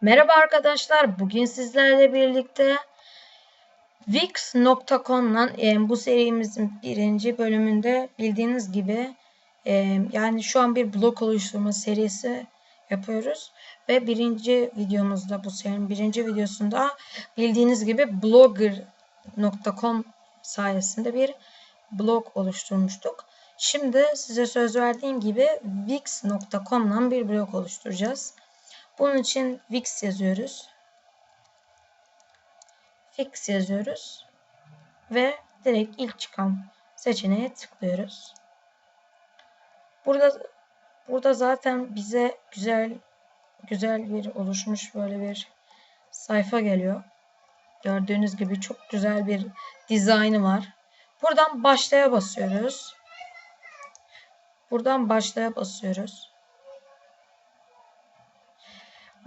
Merhaba arkadaşlar. Bugün sizlerle birlikte Wix.com'dan e, bu serimizin birinci bölümünde bildiğiniz gibi e, yani şu an bir blog oluşturma serisi yapıyoruz. Ve birinci videomuzda bu serinin birinci videosunda bildiğiniz gibi blogger.com sayesinde bir blog oluşturmuştuk. Şimdi size söz verdiğim gibi Wix.com'dan bir blog oluşturacağız. Bunun için Wix yazıyoruz. Fix yazıyoruz. Ve direkt ilk çıkan seçeneğe tıklıyoruz. Burada burada zaten bize güzel güzel bir oluşmuş böyle bir sayfa geliyor. Gördüğünüz gibi çok güzel bir dizaynı var. Buradan başlaya basıyoruz. Buradan başlaya basıyoruz.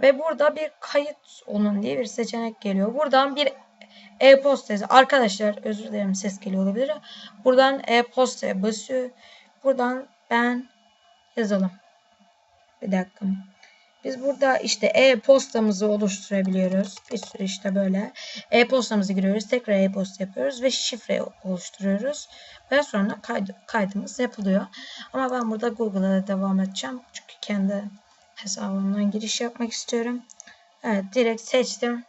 Ve burada bir kayıt olun diye bir seçenek geliyor. Buradan bir e-posta Arkadaşlar özür dilerim ses geliyor olabilir. Buradan e-postaya basıyor. Buradan ben yazalım. Bir dakika. Biz burada işte e-postamızı oluşturabiliyoruz. Bir sürü işte böyle e-postamızı giriyoruz. Tekrar e-posta yapıyoruz ve şifre oluşturuyoruz. Ve sonra kaydı, kaydımız yapılıyor. Ama ben burada Google'a devam edeceğim. Çünkü kendi hesabımdan giriş yapmak istiyorum. Evet direkt seçtim.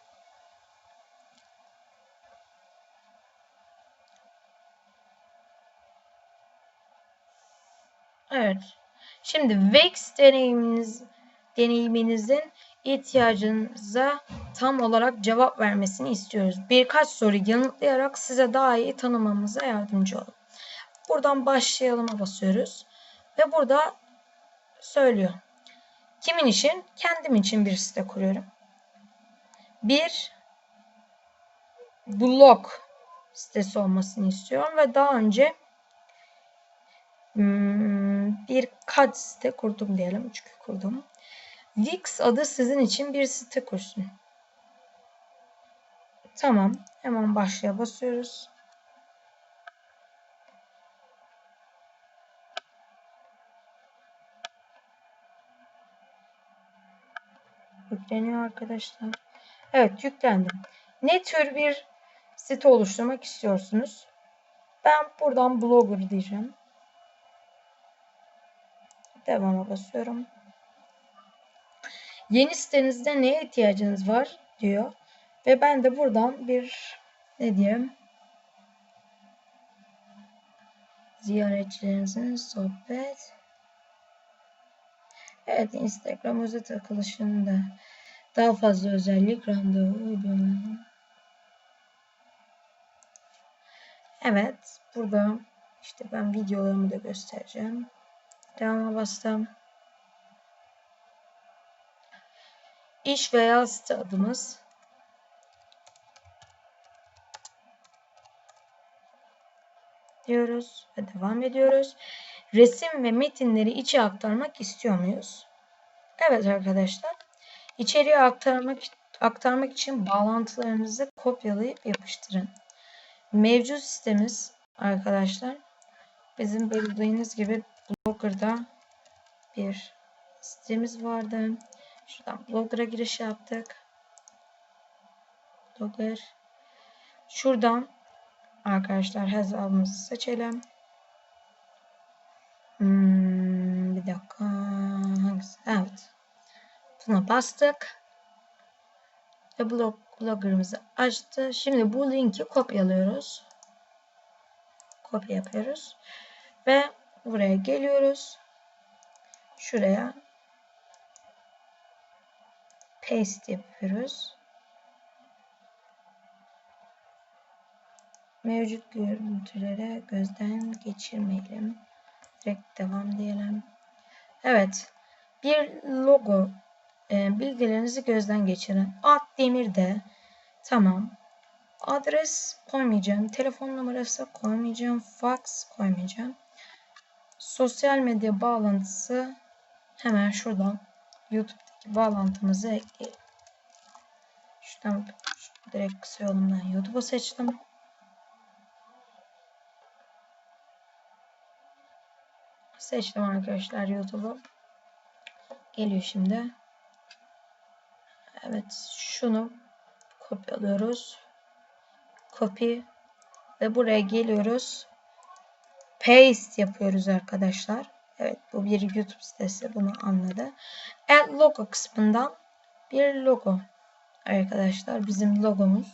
Evet. Şimdi Wix deneyiminiz deneyiminizin ihtiyacınıza tam olarak cevap vermesini istiyoruz. Birkaç soru yanıtlayarak size daha iyi tanımamıza yardımcı olun. Buradan başlayalım'a basıyoruz. Ve burada söylüyor. Kimin için? Kendim için bir site kuruyorum. Bir blog sitesi olmasını istiyorum ve daha önce hmm, bir birkaç site kurdum diyelim. Çünkü kurdum. Wix adı sizin için bir site kursun. Tamam. Hemen başlaya basıyoruz. Yükleniyor arkadaşlar. Evet yüklendi. Ne tür bir site oluşturmak istiyorsunuz? Ben buradan blogger diyeceğim. Devama basıyorum. Yeni sitenizde neye ihtiyacınız var diyor. Ve ben de buradan bir ne diyeyim ziyaretçilerinizin sohbet Evet Instagram özet takılışında daha fazla özellik randevu uygulamaları. Evet burada işte ben videolarımı da göstereceğim. Devama bastım. İş veya site adımız. diyoruz ve devam ediyoruz resim ve metinleri içe aktarmak istiyor muyuz? Evet arkadaşlar. İçeriye aktarmak aktarmak için bağlantılarınızı kopyalayıp yapıştırın. Mevcut sitemiz arkadaşlar bizim bildiğiniz gibi Blogger'da bir sitemiz vardı. Şuradan Blogger'a giriş yaptık. Blogger. Şuradan arkadaşlar hesabımızı seçelim. Hmm, bir dakika. Evet. Buna bastık. Ve blog, blogger'ımızı açtı. Şimdi bu linki kopyalıyoruz. Kopya yapıyoruz. Ve buraya geliyoruz. Şuraya paste yapıyoruz. Mevcut görüntülere gözden geçirmeyelim. Direkt devam diyelim. Evet. Bir logo e, bilgilerinizi gözden geçirin. Ad demirde. Tamam. Adres koymayacağım. Telefon numarası koymayacağım. Fax koymayacağım. Sosyal medya bağlantısı hemen şuradan YouTube'daki bağlantımızı ekleyelim. Şuradan direkt kısa yolumdan YouTube'u seçtim. Seçtim arkadaşlar YouTube'u. Geliyor şimdi. Evet şunu kopyalıyoruz. Copy ve buraya geliyoruz. Paste yapıyoruz arkadaşlar. Evet bu bir YouTube sitesi bunu anladı. Add logo kısmından bir logo arkadaşlar bizim logomuz.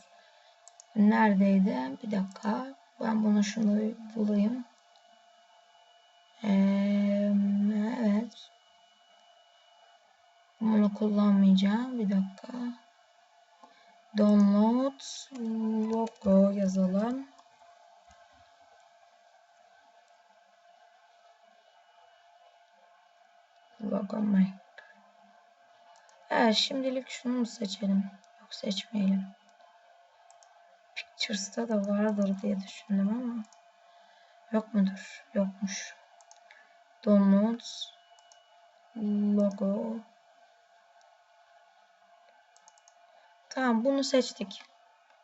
Neredeydi? Bir dakika. Ben bunu şunu bulayım. Ee, evet. Bunu kullanmayacağım. Bir dakika. Download logo yazalım. Logo make. Evet şimdilik şunu mu seçelim? Yok seçmeyelim. Pictures'ta da vardır diye düşündüm ama yok mudur? Yokmuş. Downloads logo Tamam bunu seçtik.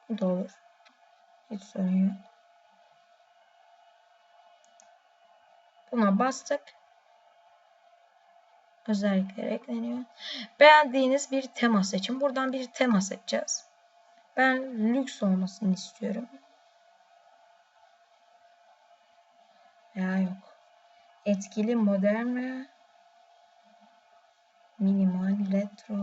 Bu da olur. Hiç sorun yok. Buna bastık. Özellikler ekleniyor. Beğendiğiniz bir tema seçin. Buradan bir tema seçeceğiz. Ben lüks olmasını istiyorum. Ya yok. Etkili modern ve minimal retro.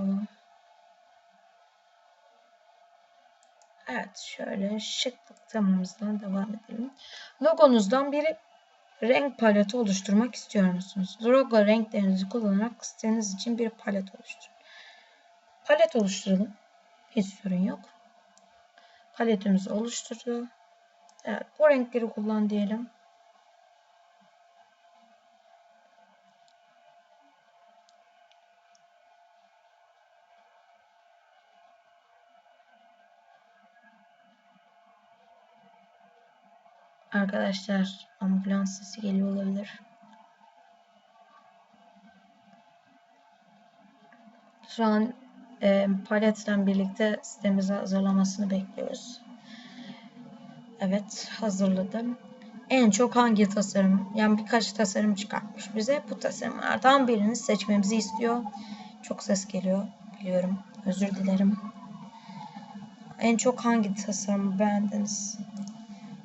Evet şöyle şıklık temamızdan devam edelim. Logonuzdan bir renk paleti oluşturmak istiyor musunuz? Logo renklerinizi kullanarak siteniz için bir palet oluşturun. Palet oluşturalım. Hiç sorun yok. Paletimizi oluşturdu. Evet bu renkleri kullan diyelim. Arkadaşlar ambulans sesi geliyor olabilir. Şu an e, paletle birlikte sitemizi hazırlamasını bekliyoruz. Evet hazırladım. En çok hangi tasarım? Yani birkaç tasarım çıkartmış bize. Bu tasarımlardan birini seçmemizi istiyor. Çok ses geliyor. Biliyorum. Özür dilerim. En çok hangi tasarımı beğendiniz?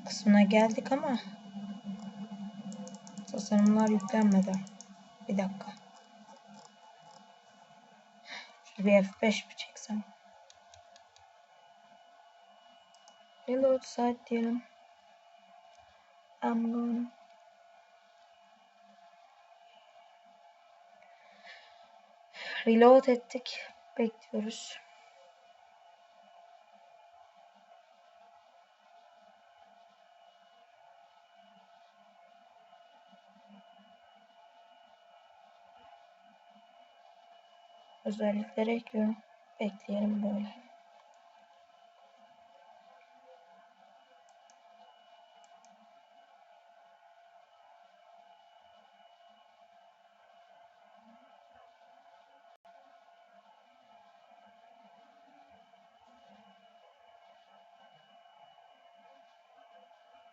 Kısmına geldik ama tasarımlar yüklenmedi. Bir dakika. Şöyle bir F5 bir çeksem. Reload site diyelim. I'm going. Reload ettik. Bekliyoruz. Özellikleri ekliyorum. Bekleyelim böyle.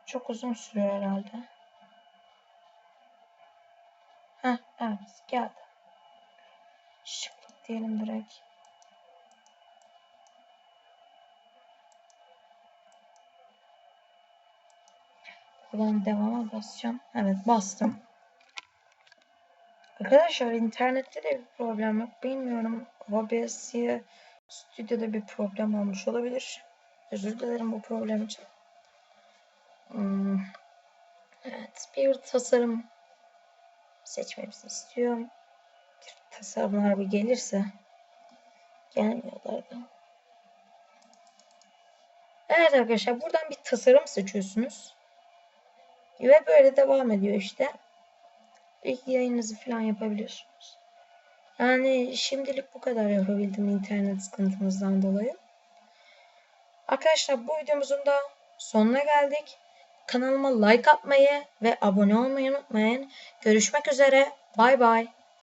Çok uzun sürüyor herhalde. Heh, evet geldi. Diyelim direkt. Buradan devama basacağım. Evet bastım. Arkadaşlar internette de bir problem yok. Bilmiyorum. OBS stüdyoda bir problem olmuş olabilir. Özür dilerim bu problem için. Hmm. Evet bir tasarım seçmemizi istiyorum tasarımlar bir gelirse gelmiyorlar da. Evet arkadaşlar buradan bir tasarım seçiyorsunuz. Ve böyle devam ediyor işte. İlk yayınınızı falan yapabiliyorsunuz. Yani şimdilik bu kadar yapabildim internet sıkıntımızdan dolayı. Arkadaşlar bu videomuzun da sonuna geldik. Kanalıma like atmayı ve abone olmayı unutmayın. Görüşmek üzere. Bay bay.